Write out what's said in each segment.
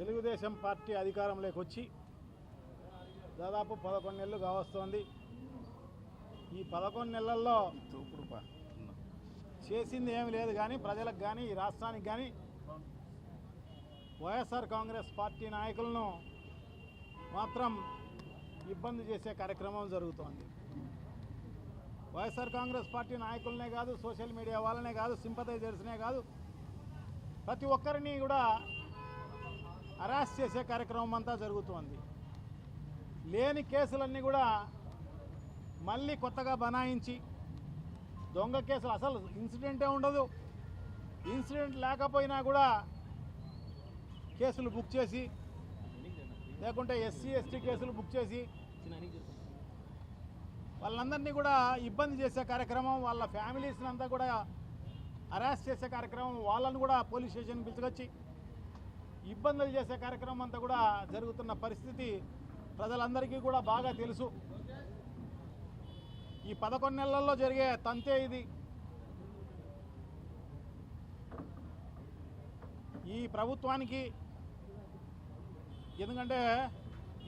Telugu Desam party అధికారంలోకి వచ్చి దాదాపు పదకొండు నెలలు కావస్తోంది. ఈ పదకొండు నెలల్లో చేసింది ఏమి లేదు కానీ ప్రజలకు కానీ ఈ రాష్ట్రానికి కానీ వైఎస్ఆర్ కాంగ్రెస్ పార్టీ నాయకులను మాత్రం ఇబ్బంది చేసే కార్యక్రమం జరుగుతోంది. వైఎస్ఆర్ కాంగ్రెస్ పార్టీ నాయకులనే కాదు సోషల్ మీడియా వాళ్ళనే కాదు సింపథైజర్స్నే కాదు ప్రతి ఒక్కరిని కూడా అరెస్ట్ చేసే కార్యక్రమం అంతా జరుగుతోంది. లేని కేసులన్నీ కూడా మళ్ళీ కొత్తగా బనాయించి దొంగ కేసులు అసలు ఇన్సిడెంటే ఉండదు. ఇన్సిడెంట్ లేకపోయినా కూడా కేసులు బుక్ చేసి లేకుంటే ఎస్సీ ఎస్టీ కేసులు బుక్ చేసి వాళ్ళందరినీ కూడా ఇబ్బంది చేసే కార్యక్రమం వాళ్ళ ఫ్యామిలీస్ని అంతా కూడా అరెస్ట్ చేసే కార్యక్రమం వాళ్ళని కూడా పోలీస్ స్టేషన్ పిలుచుకొచ్చి ఇబ్బందులు చేసే కార్యక్రమం అంతా కూడా జరుగుతున్న పరిస్థితి ప్రజలందరికీ కూడా బాగా తెలుసు. ఈ పదకొండు నెలల్లో జరిగే తంతే ఇది. ఈ ప్రభుత్వానికి ఎందుకంటే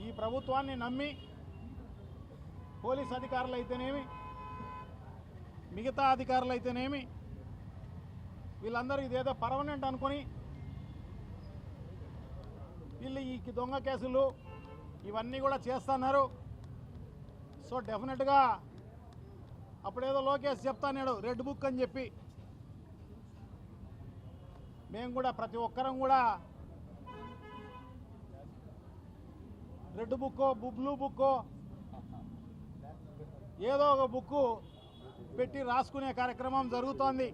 ఈ ప్రభుత్వాన్ని నమ్మి పోలీస్ అధికారులు అయితేనేమి మిగతా అధికారులు అయితేనేమి వీళ్ళందరూ ఇదేదో పర్మనెంట్ అనుకొని వీళ్ళు ఈ దొంగ కేసులు ఇవన్నీ కూడా చేస్తున్నారు. సో డెఫినెట్గా అప్పుడేదో లోకేష్ చెప్తాన్నాడు రెడ్ బుక్ అని చెప్పి. మేము కూడా ప్రతి ఒక్కరం కూడా రెడ్ బుక్కో బ్లూ బుక్కో ఏదో ఒక బుక్కు పెట్టి రాసుకునే కార్యక్రమం జరుగుతోంది.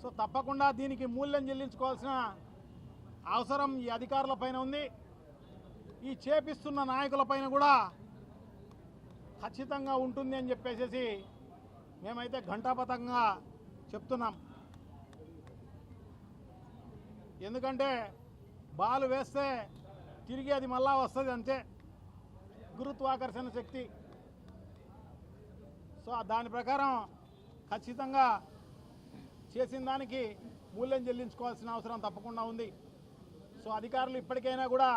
సో తప్పకుండా దీనికి మూల్యం చెల్లించుకోవాల్సిన అవసరం ఈ అధికారుల పైన ఉంది. ఈ చేపిస్తున్న నాయకుల పైన కూడా ఖచ్చితంగా ఉంటుంది అని చెప్పేసి మేమైతే ఘంటాపథంగా చెప్తున్నాం. ఎందుకంటే బాలు వేస్తే తిరిగి అది మళ్ళా వస్తుంది అంతే. గురుత్వాకర్షణ శక్తి. సో దాని ప్రకారం ఖచ్చితంగా చేసిన దానికి మూల్యం చెల్లించుకోవాల్సిన అవసరం తప్పకుండా ఉంది. సో అధికారులు ఇప్పటికైనా కూడా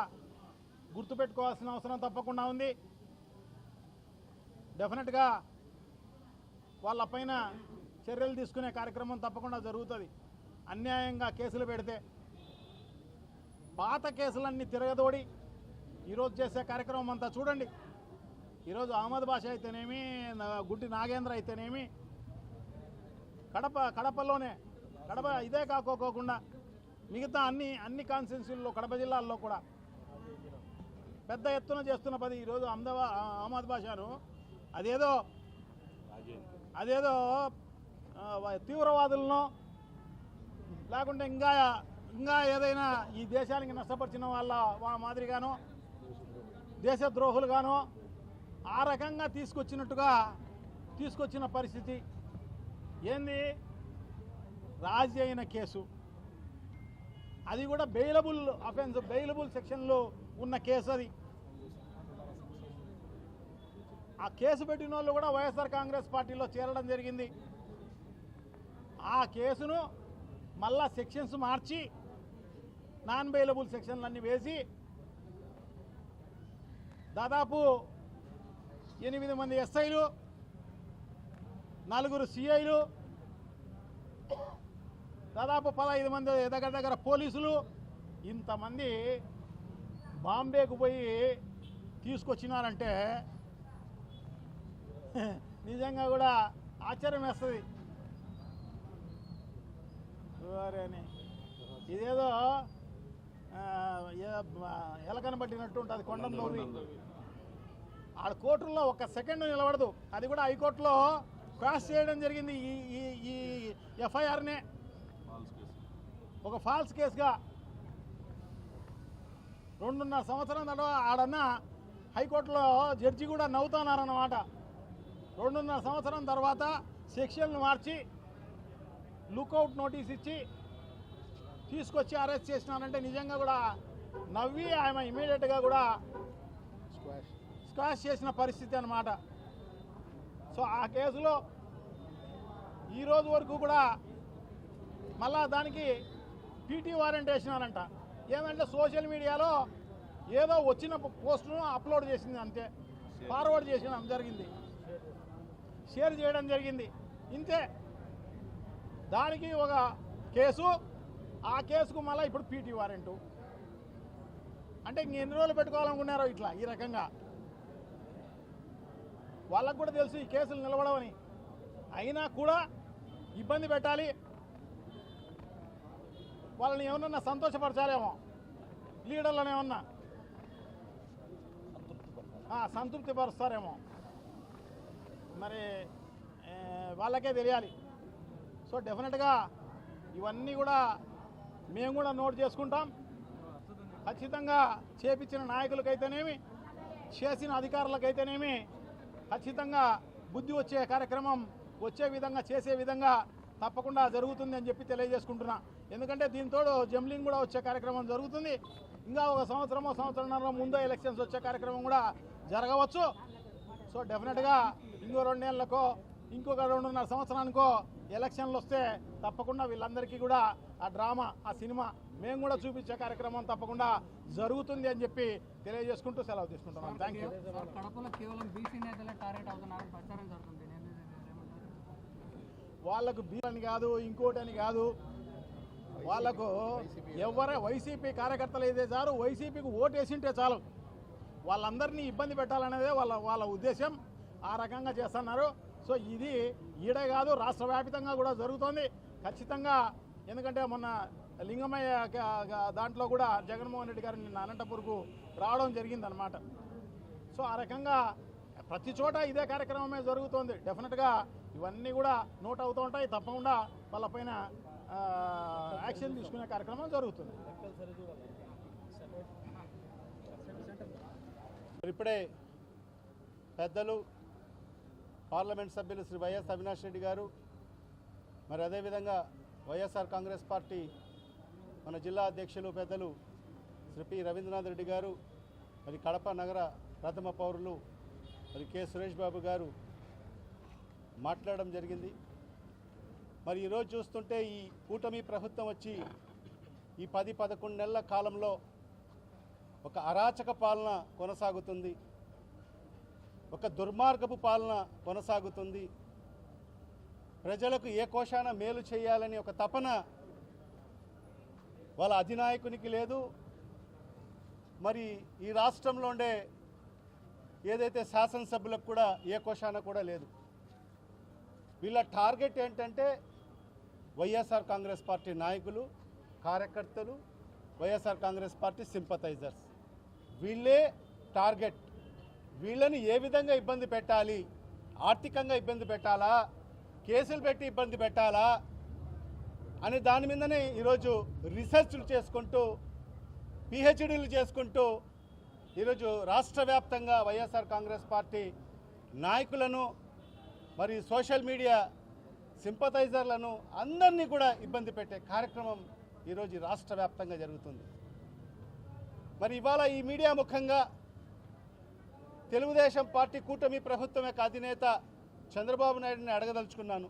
గుర్తుపెట్టుకోవాల్సిన అవసరం తప్పకుండా ఉంది. డెఫినెట్గా వాళ్ళపైన చర్యలు తీసుకునే కార్యక్రమం తప్పకుండా జరుగుతుంది. అన్యాయంగా కేసులు పెడితే పాత కేసులన్నీ తిరగదోడి ఈరోజు చేసే కార్యక్రమం అంతా చూడండి. ఈరోజు అహ్మద్ భాష అయితేనేమి గుడ్డి నాగేంద్ర అయితేనేమి కడప కడపలోనే కడప ఇదే కాకోకోకుండా మిగతా అన్ని అన్ని కాన్స్టిట్యున్సీల్లో కడప జిల్లాల్లో కూడా పెద్ద ఎత్తున చేస్తున్న పది ఈరోజు అహ్మదాబా అహ్మద్ భాషను అదేదో అదేదో తీవ్రవాదులను లేకుంటే ఇంకా ఇంకా ఏదైనా ఈ దేశానికి నష్టపరిచిన వాళ్ళ వాళ్ళ మాదిరిగానో దేశద్రోహులుగానో ఆ రకంగా తీసుకొచ్చినట్టుగా తీసుకొచ్చిన పరిస్థితి. ఏంది? రాజీ అయిన కేసు. అది కూడా బెయిలబుల్ అఫెన్స్ బెయిలబుల్ సెక్షన్లో ఉన్న కేసు అది. ఆ కేసు పెట్టిన వాళ్ళు కూడా వైఎస్ఆర్ కాంగ్రెస్ పార్టీలో చేరడం జరిగింది. ఆ కేసును మళ్ళా సెక్షన్స్ మార్చి నాన్ బెయిలబుల్ సెక్షన్లన్నీ వేసి దాదాపు ఎనిమిది మంది ఎస్ఐలు నలుగురు సిఐలు దాదాపు పదహైదు మంది దగ్గర దగ్గర పోలీసులు ఇంతమంది బాంబేకు పోయి తీసుకొచ్చినారంటే నిజంగా కూడా ఆశ్చర్యం వేస్తుంది. వారేని ఇదేదో ఎలకన పట్టినట్టు ఉంటుంది కొండం నవ్వి ఆడ కోర్టుల్లో ఒక సెకండ్ నిలబడదు. అది కూడా హైకోర్టులో క్రాస్ చేయడం జరిగింది ఈ ఈ ఈ ఎఫ్ఐఆర్నే. ఒక ఫాల్స్ కేసుగా రెండున్నర సంవత్సరం తర్వాత ఆడన్న హైకోర్టులో జడ్జి కూడా నవ్వుతున్నారన్నమాట. రెండున్నర సంవత్సరం తర్వాత సెక్షన్లు మార్చి లుకౌట్ నోటీస్ ఇచ్చి తీసుకొచ్చి అరెస్ట్ చేసినారంటే నిజంగా కూడా నవ్వి ఆమె ఇమీడియట్గా కూడా స్క్వాష్ చేసిన పరిస్థితి అన్నమాట. సో ఆ కేసులో ఈ రోజు వరకు కూడా మళ్ళా దానికి పీటీ వారెంట్ వేసినారంట ఏమంటే సోషల్ మీడియాలో ఏదో వచ్చిన పోస్టును అప్లోడ్ చేసింది అంతే. ఫార్వర్డ్ చేసిన జరిగింది. షేర్ చేయడం జరిగింది. ఇంతే. దానికి ఒక కేసు. ఆ కేసుకు మళ్ళీ ఇప్పుడు పీటీ వారెంటు. అంటే ఇంక ఎన్ని రోజులు పెట్టుకోవాలనుకున్నారో ఇట్లా ఈ రకంగా. వాళ్ళకు కూడా తెలుసు ఈ కేసులు నిలబడవని. అయినా కూడా ఇబ్బంది పెట్టాలి. వాళ్ళని ఏమన్నా సంతోషపరచాలేమో? లీడర్లను ఏమన్నా? సంతృప్తి పరుస్తారేమో మరి వాళ్ళకే తెలియాలి. సో డెఫినెట్గా ఇవన్నీ కూడా మేము కూడా నోట్ చేసుకుంటాం. ఖచ్చితంగా చేపించిన నాయకులకైతేనేమి చేసిన అధికారులకైతేనేమి ఖచ్చితంగా బుద్ధి వచ్చే కార్యక్రమం వచ్చే విధంగా చేసే విధంగా తప్పకుండా జరుగుతుంది అని చెప్పి తెలియజేసుకుంటున్నా. ఎందుకంటే దీంతో జంబ్లింగ్ కూడా వచ్చే కార్యక్రమం జరుగుతుంది. ఇంకా ఒక సంవత్సరమో సంవత్సరంన్నర ముందో ఎలక్షన్స్ వచ్చే కార్యక్రమం కూడా జరగవచ్చు. సో డెఫినెట్గా ఇంకో రెండు నెలలకో ఇంకొక రెండున్నర సంవత్సరానికో ఎలక్షన్లు వస్తే తప్పకుండా వీళ్ళందరికీ కూడా ఆ డ్రామా ఆ సినిమా మేము కూడా చూపించే కార్యక్రమం తప్పకుండా జరుగుతుంది అని చెప్పి తెలియజేసుకుంటూ సెలవు తీసుకుంటున్నాం. థ్యాంక్ యూ సార్ కడపలో కేవలం బీసీ నేతలే టార్గెట్ అవుతున్నారని ప్రచారం జరుగుతుంది నేను- నేను- వాళ్ళకు వాళ్ళకు అని కాదు ఇంకోటి అని కాదు. వాళ్ళకు ఎవర వైసీపీ కార్యకర్తలు అయితే చాలు వైసీపీకి ఓటేసింటే చాలు. వాళ్ళందరినీ ఇబ్బంది పెట్టాలనేదే వాళ్ళ వాళ్ళ ఉద్దేశం. ఆ రకంగా చేస్తున్నారు. సో ఇది ఈడే కాదు రాష్ట్ర కూడా జరుగుతోంది. ఖచ్చితంగా ఎందుకంటే మొన్న లింగమయ్య దాంట్లో కూడా జగన్మోహన్ రెడ్డి గారు నిన్న అనంతపూర్కు రావడం జరిగిందనమాట సో ఆ రకంగా ప్రతి చోట ఇదే కార్యక్రమమే జరుగుతోంది. డెఫినెట్గా ఇవన్నీ కూడా నోట్ అవుతూ ఉంటాయి. తప్పకుండా వాళ్ళపైన యాక్షన్ తీసుకునే కార్యక్రమం జరుగుతుంది. మరి ఇప్పుడే పెద్దలు పార్లమెంట్ సభ్యులు శ్రీ వైఎస్ అవినాష్ రెడ్డి గారు మరి అదేవిధంగా వైఎస్ఆర్ కాంగ్రెస్ పార్టీ మన జిల్లా అధ్యక్షులు పెద్దలు శ్రీ పి రవీంద్రనాథ్ రెడ్డి గారు మరి కడప నగర ప్రథమ పౌరులు మరి కె సురేష్ బాబు గారు మాట్లాడడం జరిగింది. మరి ఈరోజు చూస్తుంటే ఈ కూటమి ప్రభుత్వం వచ్చి ఈ పది పదకొండు నెలల కాలంలో ఒక అరాచక పాలన కొనసాగుతుంది. ఒక దుర్మార్గపు పాలన కొనసాగుతుంది. ప్రజలకు ఏ కోశాన మేలు చేయాలని ఒక తపన వాళ్ళ అధినాయకునికి లేదు. మరి ఈ రాష్ట్రంలో ఉండే ఏదైతే శాసనసభ్యులకు కూడా ఏ కోశాన కూడా లేదు. వీళ్ళ టార్గెట్ ఏంటంటే వైఎస్ఆర్ కాంగ్రెస్ పార్టీ నాయకులు కార్యకర్తలు వైఎస్ఆర్ కాంగ్రెస్ పార్టీ సింపథైజర్స్ వీళ్ళే టార్గెట్. వీళ్ళని ఏ విధంగా ఇబ్బంది పెట్టాలి? ఆర్థికంగా ఇబ్బంది పెట్టాలా? కేసులు పెట్టి ఇబ్బంది పెట్టాలా? అనే దాని మీదనే ఈరోజు రీసెర్చ్లు చేసుకుంటూ పిహెచ్డీలు చేసుకుంటూ ఈరోజు రాష్ట్ర వ్యాప్తంగా వైఎస్ఆర్ కాంగ్రెస్ పార్టీ నాయకులను మరి సోషల్ మీడియా సింపథైజర్లను అందరినీ కూడా ఇబ్బంది పెట్టే కార్యక్రమం ఈరోజు రాష్ట్ర వ్యాప్తంగా జరుగుతుంది. మరి ఇవాళ ఈ మీడియా ముఖంగా తెలుగుదేశం పార్టీ కూటమి ప్రభుత్వం యొక్క అధినేత చంద్రబాబు నాయుడిని అడగదలుచుకున్నాను.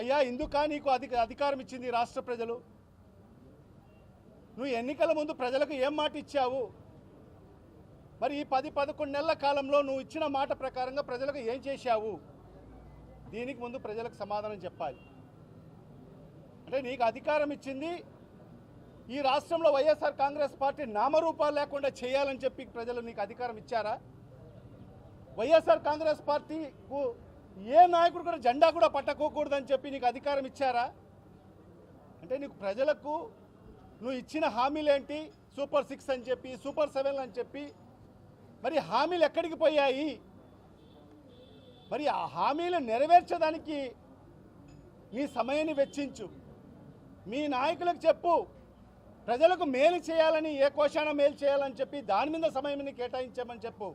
అయ్యా ఇందుకా నీకు అధిక అధికారం ఇచ్చింది రాష్ట్ర ప్రజలు? నువ్వు ఎన్నికల ముందు ప్రజలకు ఏం మాట ఇచ్చావు మరి ఈ పది పదకొండు నెలల కాలంలో నువ్వు ఇచ్చిన మాట ప్రకారంగా ప్రజలకు ఏం చేశావు? దీనికి ముందు ప్రజలకు సమాధానం చెప్పాలి. అంటే నీకు అధికారం ఇచ్చింది ఈ రాష్ట్రంలో వైఎస్ఆర్ కాంగ్రెస్ పార్టీ నామరూపాలు లేకుండా చేయాలని చెప్పి ప్రజలు నీకు అధికారం ఇచ్చారా? వైఎస్ఆర్ కాంగ్రెస్ పార్టీకు ఏ నాయకుడు కూడా జెండా కూడా పట్టకోకూడదని చెప్పి నీకు అధికారం ఇచ్చారా? అంటే నీకు ప్రజలకు నువ్వు ఇచ్చిన హామీలేంటి? సూపర్ సిక్స్ అని చెప్పి సూపర్ సెవెన్ అని చెప్పి మరి హామీలు ఎక్కడికి పోయాయి? మరి ఆ హామీలు నెరవేర్చడానికి మీ సమయాన్ని వెచ్చించు. మీ నాయకులకు చెప్పు. ప్రజలకు మేలు చేయాలని ఏ కోశాన మేలు చేయాలని చెప్పి దాని మీద సమయాన్ని కేటాయించామని చెప్పు.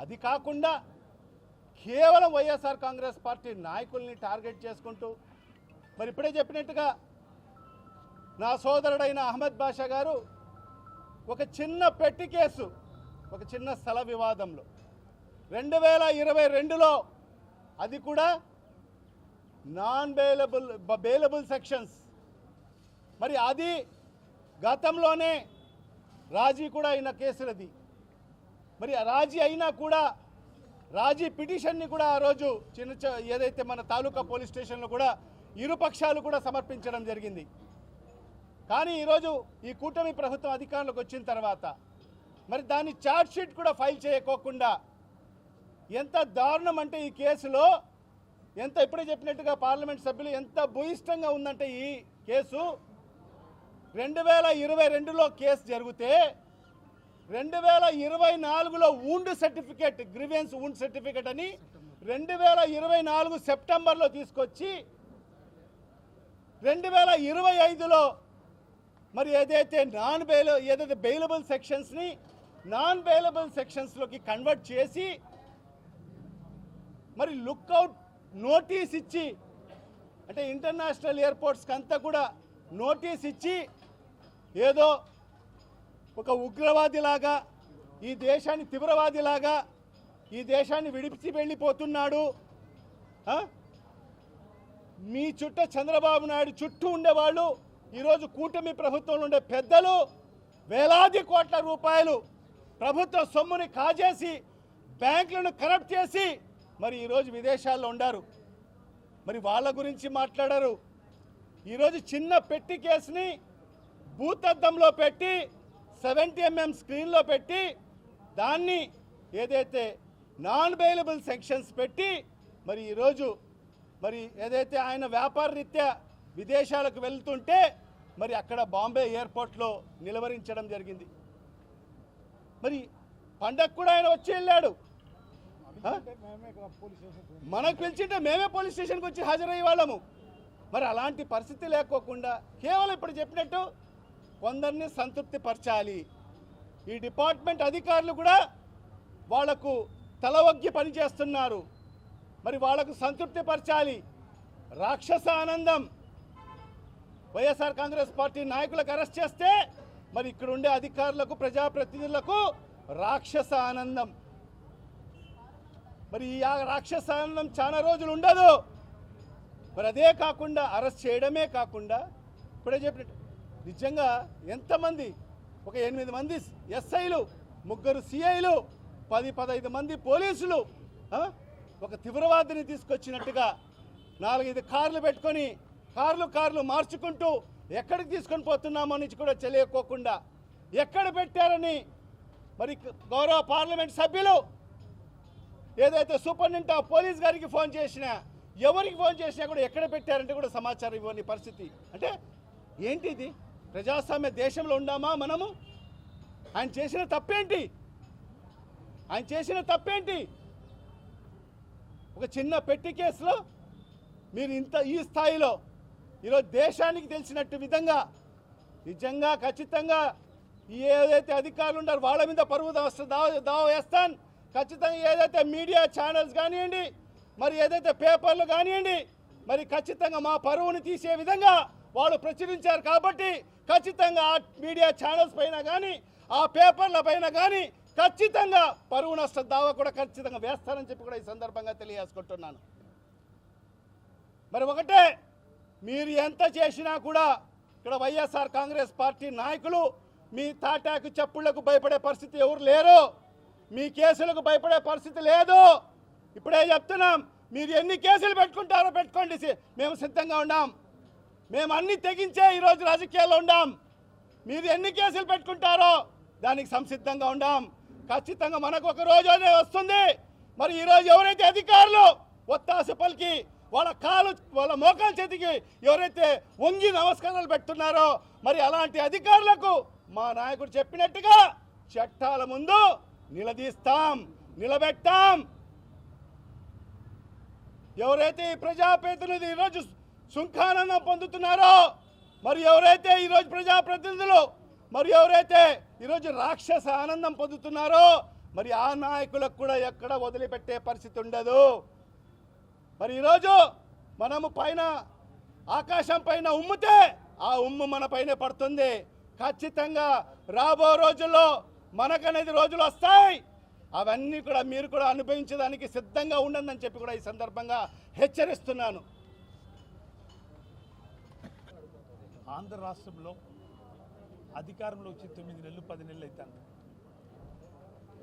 అది కాకుండా కేవలం వైఎస్ఆర్ కాంగ్రెస్ పార్టీ నాయకుల్ని టార్గెట్ చేసుకుంటూ మరి ఇప్పుడే చెప్పినట్టుగా నా సోదరుడైన అహ్మద్ బాషా గారు ఒక చిన్న పెట్టి కేసు ఒక చిన్న స్థల వివాదంలో. రెండు వేల ఇరవై రెండులో అది కూడా నాన్ బెయిలబుల్ బెయిలబుల్ సెక్షన్స్ మరి అది గతంలోనే రాజీ కూడా అయిన కేసులది. మరి రాజీ అయినా కూడా రాజీ పిటిషన్ని కూడా ఆ రోజు చిన్న ఏదైతే మన తాలూకా పోలీస్ స్టేషన్లో కూడా ఇరు పక్షాలు కూడా సమర్పించడం జరిగింది. కానీ ఈరోజు ఈ కూటమి ప్రభుత్వం అధికారంలోకి వచ్చిన తర్వాత మరి దాని ఛార్జ్ షీట్ కూడా ఫైల్ చేయకోకుండా ఎంత దారుణం అంటే ఈ కేసులో ఎంత ఇప్పుడే చెప్పినట్టుగా పార్లమెంట్ సభ్యులు ఎంత భూయిష్టంగా ఉందంటే ఈ కేసు? రెండు వేల ఇరవై రెండులో కేసు జరిగితే రెండు వేల ఇరవై నాలుగులో wound certificate grievance wound certificate అని రెండు వేల ఇరవై నాలుగు సెప్టెంబర్లో తీసుకొచ్చి రెండు వేల ఇరవై ఐదులో మరి ఏదైతే నాన్ బెయిల్ ఏదైతే బెయిలబుల్ సెక్షన్స్ని నాన్ బెయిలబుల్ సెక్షన్స్లోకి కన్వర్ట్ చేసి మరి లుక్అవుట్ నోటీస్ ఇచ్చి అంటే ఇంటర్నేషనల్ ఎయిర్పోర్ట్స్కి అంతా కూడా నోటీస్ ఇచ్చి ఏదో ఒక ఉగ్రవాదిలాగా ఈ దేశాన్ని తీవ్రవాదిలాగా ఈ దేశాన్ని విడిపించి వెళ్ళిపోతున్నాడు. మీ చుట్ట చంద్రబాబు నాయుడు చుట్టూ ఉండేవాళ్ళు ఈరోజు కూటమి ప్రభుత్వంలో ఉండే పెద్దలు వేలాది కోట్ల రూపాయలు ప్రభుత్వ సొమ్ముని కాజేసి బ్యాంకులను కరప్ట్ చేసి మరి ఈరోజు విదేశాల్లో ఉండారు. మరి వాళ్ళ గురించి మాట్లాడారు. ఈరోజు చిన్న పెట్టి కేసుని భూతద్దంలో పెట్టి సెవెంటీ ఎంఎం స్క్రీన్లో పెట్టి దాన్ని ఏదైతే నాన్ బెయిలబుల్ సెక్షన్స్ పెట్టి మరి ఈరోజు మరి ఏదైతే ఆయన వ్యాపార రీత్యా విదేశాలకు వెళ్తుంటే మరి అక్కడ బాంబే ఎయిర్పోర్ట్లో నిలవరించడం జరిగింది. మరి పండగ కూడా ఆయన వచ్చి వెళ్ళాడు? మనకు పిలిచింటే మేమే పోలీస్ స్టేషన్కి వచ్చి హాజరయ్యే వాళ్ళము. మరి అలాంటి పరిస్థితి లేకోకుండా కేవలం ఇప్పుడు చెప్పినట్టు కొందరిని సంతృప్తి పరచాలి ఈ డిపార్ట్మెంట్ అధికారులు కూడా వాళ్ళకు తలవగ్గి పనిచేస్తున్నారు. మరి వాళ్ళకు సంతృప్తి పరచాలి రాక్షస ఆనందం. వైఎస్ఆర్ కాంగ్రెస్ పార్టీ నాయకులకు అరెస్ట్ చేస్తే మరి ఇక్కడ ఉండే అధికారులకు ప్రజాప్రతినిధులకు రాక్షస ఆనందం. మరి ఈ ఆ రాక్షస ఆనందం చాలా రోజులు ఉండదు. మరి అదే కాకుండా అరెస్ట్ చేయడమే కాకుండా ఇప్పుడే చెప్పినట్టు నిజంగా ఎంతమంది ఒక ఎనిమిది మంది ఎస్ఐలు ముగ్గురు సిఐలు పది పదహైదు మంది పోలీసులు ఒక తీవ్రవాదిని తీసుకొచ్చినట్టుగా నాలుగైదు కార్లు పెట్టుకొని కార్లు కార్లు మార్చుకుంటూ ఎక్కడికి తీసుకొని పోతున్నామో నుంచి కూడా తెలియకోకుండా ఎక్కడ పెట్టారని మరి గౌరవ పార్లమెంట్ సభ్యులు ఏదైతే సూపరింటెండెంట్ ఆఫ్ పోలీస్ గారికి ఫోన్ చేసినా ఎవరికి ఫోన్ చేసినా కూడా ఎక్కడ పెట్టారంటే కూడా సమాచారం ఇవ్వని పరిస్థితి. అంటే ఏంటి ఇది ప్రజాస్వామ్య దేశంలో ఉండామా మనము? ఆయన చేసిన తప్పేంటి? ఆయన చేసిన తప్పేంటి? ఒక చిన్న పెట్టి కేసులో మీరు ఇంత ఈ స్థాయిలో ఈరోజు దేశానికి తెలిసినట్టు విధంగా నిజంగా ఖచ్చితంగా ఏదైతే అధికారులు ఉన్నారు వాళ్ళ మీద పరువు దావ దావ వేస్తాను. ఖచ్చితంగా ఏదైతే మీడియా ఛానల్స్ కానివ్వండి మరి ఏదైతే పేపర్లు కానివ్వండి మరి ఖచ్చితంగా మా పరువుని తీసే విధంగా వాళ్ళు ప్రచురించారు కాబట్టి ఖచ్చితంగా ఆ మీడియా ఛానల్స్ పైన కానీ ఆ పేపర్ల పైన కానీ ఖచ్చితంగా పరువు నష్ట దావా కూడా ఖచ్చితంగా వేస్తారని చెప్పి కూడా ఈ సందర్భంగా తెలియజేసుకుంటున్నాను. మరి ఒకటే మీరు ఎంత చేసినా కూడా ఇక్కడ వైఎస్ఆర్ కాంగ్రెస్ పార్టీ నాయకులు మీ తాటాకు చెప్పుళ్ళకు భయపడే పరిస్థితి ఎవరు లేరు. మీ కేసులకు భయపడే పరిస్థితి లేదు. ఇప్పుడే చెప్తున్నాం మీరు ఎన్ని కేసులు పెట్టుకుంటారో పెట్టుకోండి మేము సిద్ధంగా ఉన్నాం. మేము అన్ని తెగించే ఈరోజు రాజకీయాల్లో ఉన్నాం. మీరు ఎన్ని కేసులు పెట్టుకుంటారో దానికి సంసిద్ధంగా ఉండాం ఖచ్చితంగా మనకు ఒక రోజు వస్తుంది. మరి ఈరోజు ఎవరైతే అధికారులు ఒత్తాస పలికి వాళ్ళ కాలు వాళ్ళ మోకాలు చేతికి ఎవరైతే వంగి నమస్కారాలు పెడుతున్నారో మరి అలాంటి అధికారులకు మా నాయకుడు చెప్పినట్టుగా చట్టాల ముందు నిలదీస్తాం నిలబెట్టాం. ఎవరైతే ఈ ప్రజాప్రతినిధి ఈరోజు సుంఖానందం పొందుతున్నారో మరి ఎవరైతే ఈరోజు ప్రజాప్రతినిధులు మరి ఎవరైతే ఈరోజు రాక్షస ఆనందం పొందుతున్నారో మరి ఆ నాయకులకు కూడా ఎక్కడ వదిలిపెట్టే పరిస్థితి ఉండదు. మరి ఈరోజు మనము పైన ఆకాశం పైన ఉమ్మితే ఆ ఉమ్ము మన పైన పడుతుంది. ఖచ్చితంగా రాబో రోజుల్లో మనకనేది రోజులు వస్తాయి. అవన్నీ కూడా మీరు కూడా అనుభవించడానికి సిద్ధంగా ఉండండి చెప్పి కూడా ఈ సందర్భంగా హెచ్చరిస్తున్నాను. ఆంధ్ర రాష్ట్రంలో అధికారంలో వచ్చి తొమ్మిది నెలలు పది నెలలు అవుతాను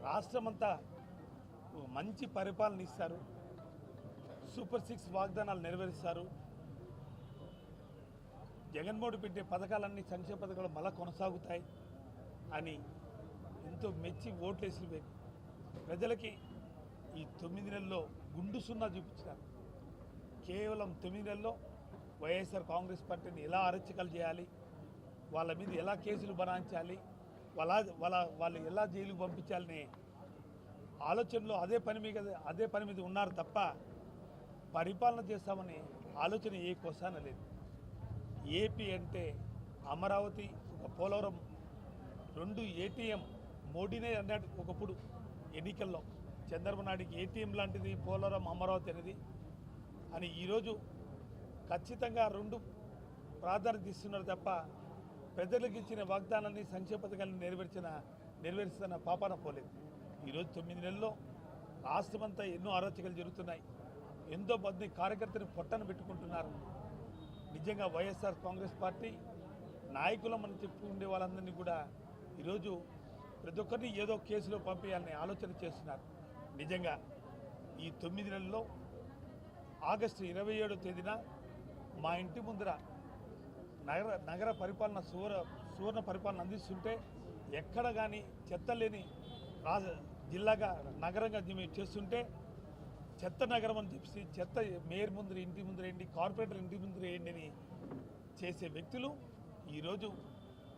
రాష్ట్రమంతా ఓ మంచి పరిపాలన ఇస్తారు. సూపర్ సిక్స్ వాగ్దానాలు నెరవేరుస్తారు. జగన్మోహన్ పెట్టే పథకాలన్నీ సంక్షేమ పథకాలు మళ్ళా కొనసాగుతాయి అని ఎంతో మెచ్చి ఓట్లేసిన ప్రజలకి ఈ తొమ్మిది నెలల్లో గుండు సున్నా చూపించారు కేవలం తొమ్మిది నెలల్లో వైఎస్ఆర్ కాంగ్రెస్ పార్టీని ఎలా అరచకలు చేయాలి వాళ్ళ మీద ఎలా కేసులు బనాయించాలి వాళ్ళ వాళ్ళ వాళ్ళు ఎలా జైలుకు పంపించాలనే ఆలోచనలో అదే పని మీద అదే పని మీద ఉన్నారు తప్ప పరిపాలన చేస్తామని ఆలోచన ఏ కోసాన లేదు. ఏపీ అంటే అమరావతి ఒక పోలవరం రెండు ఏటీఎం మోడీనే అన్నాడు ఒకప్పుడు ఎన్నికల్లో. చంద్రబాబు నాయుడికి ఏటీఎం లాంటిది పోలవరం అమరావతి అనేది అని ఈరోజు ఖచ్చితంగా రెండు ప్రాధాన్యత ఇస్తున్నారు తప్ప ప్రజలకు ఇచ్చిన వాగ్దానాన్ని సంక్షేమ పథకాలను నెరవేర్చిన నెరవేరుస్తున్న పాపాన పోలేదు. ఈరోజు తొమ్మిది నెలల్లో రాష్ట్రమంతా ఎన్నో అరాచకాలు జరుగుతున్నాయి. ఎంతో మంది కార్యకర్తని పొట్టను పెట్టుకుంటున్నారు. నిజంగా వైఎస్ఆర్ కాంగ్రెస్ పార్టీ నాయకులం అని చెప్పుకునే వాళ్ళందరినీ కూడా ఈరోజు ప్రతి ఒక్కరిని ఏదో కేసులో పంపేయాలని ఆలోచన చేస్తున్నారు. నిజంగా ఈ తొమ్మిది నెలల్లో ఆగస్టు ఇరవై ఏడో తేదీన మా ఇంటి ముందర నగర నగర పరిపాలన సువర సువర్ణ పరిపాలన అందిస్తుంటే ఎక్కడ కానీ చెత్త లేని రాజ జిల్లాగా నగరంగా మేము చేస్తుంటే చెత్త నగరం అని చెప్పి చెత్త మేయర్ ముందర ఇంటి ముందర వేయండి కార్పొరేటర్ ఇంటి ముందర వేయండి అని చేసే వ్యక్తులు ఈరోజు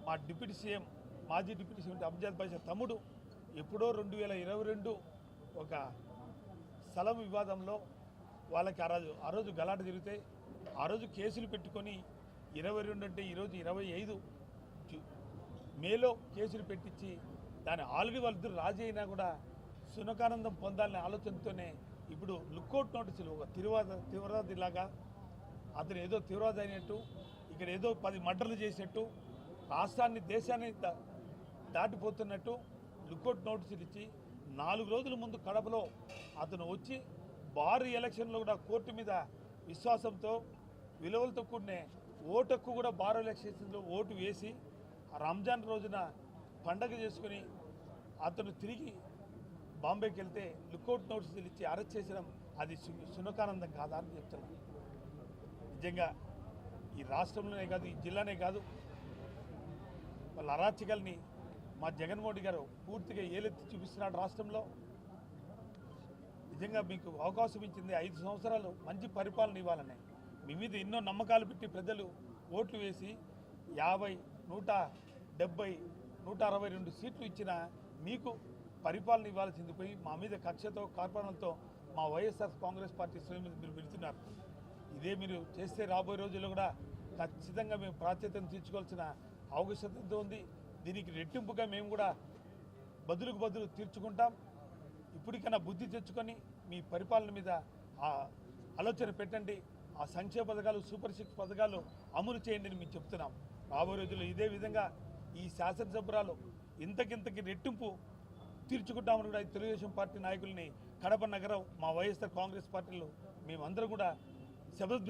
మా డిప్యూటీ సీఎం మాజీ డిప్యూటీ సీఎం అబ్జాద్ బాషా తమ్ముడు ఎప్పుడో రెండు వేల ఇరవై రెండు ఒక స్థలం వివాదంలో వాళ్ళకి ఆ రోజు ఆ రోజు గలాట జరిగితే ఆ రోజు కేసులు పెట్టుకొని ఇరవై రెండు అంటే ఈరోజు ఇరవై ఐదు మేలో కేసులు పెట్టించి దాని ఆల్రెడీ వాళ్ళిద్దరు రాజీ అయినా కూడా సునకానందం పొందాలనే ఆలోచనతోనే ఇప్పుడు లుక్అవుట్ నోటీసులు ఒక తీవ్రవాద తీవ్రవాదిలాగా అతను ఏదో తీవ్రవాది అయినట్టు ఇక్కడ ఏదో పది మర్డర్లు చేసినట్టు రాష్ట్రాన్ని దేశాన్ని దాటిపోతున్నట్టు లుక్అవుట్ నోటీసులు ఇచ్చి నాలుగు రోజుల ముందు కడపలో అతను వచ్చి భారీ ఎలక్షన్లో కూడా కోర్టు మీద విశ్వాసంతో విలువలతో కూడిన ఓటుకు కూడా భారీ ఎలక్షన్స్లో ఓటు వేసి రంజాన్ రోజున పండగ చేసుకుని అతను తిరిగి బాంబేకి వెళ్తే లుకౌట్ నోటీసులు ఇచ్చి అరెస్ట్ చేసడం అది శునకానందం సునకానందం కాదా అని చెప్తున్నాను నిజంగా ఈ రాష్ట్రంలోనే కాదు ఈ జిల్లానే కాదు వాళ్ళ అరాచకల్ని మా జగన్మోహన్ గారు పూర్తిగా ఏలెత్తి చూపిస్తున్నాడు రాష్ట్రంలో. నిజంగా మీకు అవకాశం ఇచ్చింది ఐదు సంవత్సరాలు మంచి పరిపాలన ఇవ్వాలని. మీ మీద ఎన్నో నమ్మకాలు పెట్టి ప్రజలు ఓట్లు వేసి యాభై నూట డెబ్బై నూట అరవై రెండు సీట్లు ఇచ్చిన మీకు పరిపాలన ఇవ్వాల్సింది పోయి మా మీద కక్షతో కార్పణలతో మా వైఎస్ఆర్ కాంగ్రెస్ పార్టీ శ్రేణుల మీద మీరు పెడుతున్నారు ఇదే మీరు చేస్తే రాబోయే రోజుల్లో కూడా ఖచ్చితంగా మేము ప్రాచ్యతను తీర్చుకోవాల్సిన అవకాశం ఎంతో ఉంది. దీనికి రెట్టింపుగా మేము కూడా బదులుకు బదులు తీర్చుకుంటాం. ఇప్పటికైనా బుద్ధి తెచ్చుకొని మీ పరిపాలన మీద ఆ ఆలోచన పెట్టండి. ఆ సంక్షేమ పథకాలు సూపర్ సిక్స్ పథకాలు అమలు చేయండి అని మేము చెప్తున్నాం. రాబోయే రోజుల్లో ఇదే విధంగా ఈ శాసనసభ్యురాలు ఇంతకింతకి రెట్టింపు తీర్చుకుంటామని కూడా ఈ తెలుగుదేశం పార్టీ నాయకుల్ని కడప నగరం మా వైఎస్ఆర్ కాంగ్రెస్ పార్టీలు మేమందరం కూడా శపథం